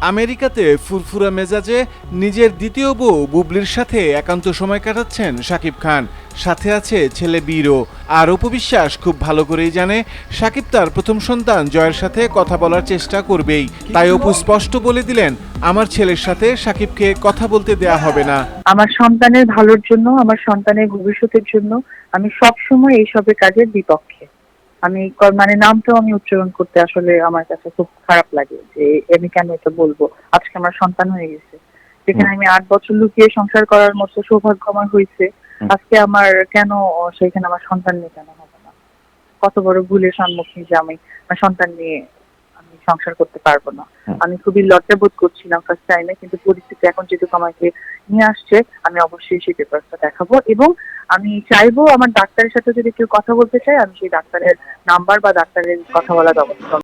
আমেরিকাতে ফুরফুরা মেজাজে নিজের দ্বিতীয় বউ বুবলির সাথে একান্ত সময় কাটাচ্ছেন শাকিব খান। সাথে আছে ছেলে বীরও। আর উপবিশ্বাস খুব ভালো করেই জানে, শাকিব তার প্রথম সন্তান জয়ের সাথে কথা বলার চেষ্টা করবেই। তাই অপু স্পষ্ট বলে দিলেন, আমার ছেলের সাথে শাকিবকে কথা বলতে দেয়া হবে না। আমার সন্তানের ভালোর জন্য, আমার সন্তানের ভবিষ্যতের জন্য আমি সবসময় এইসবের কাজের বিপক্ষে। আমি মানে নামটাও আমি উচ্চারণ করতে আসলে আমার কাছে খুব খারাপ লাগে যে আমি কেন এটা বলব? আজকে আমার সন্তান হয়ে গেছে। যেখানে আমি আট বছর লুকিয়ে সংসার করার মতো সৌভাগ্য আমার হয়েছে। আজকে আমার কেন সেখানে আমার সন্তান নিয়ে কেন হবে না? কত বড় ভুলের সম্মুখীন যে আমি আমার সন্তান নিয়ে আমি সংসার করতে পারব না। আমি খুবই লজ্জা বোধ করছিলাম ফার্স্ট টাইমে কিন্তু পরিস্থিতি এখন যেটুকু আমাকে নিয়ে আসছে আমি অবশ্যই সেই পেপারটা দেখাবো এবং আমি চাইব আমার ডাক্তারের সাথে যদি কেউ কথা বলতে চায়, আমি সেই ডাক্তারের নাম্বার বা ডাক্তারের কথা বলার ব্যবস্থা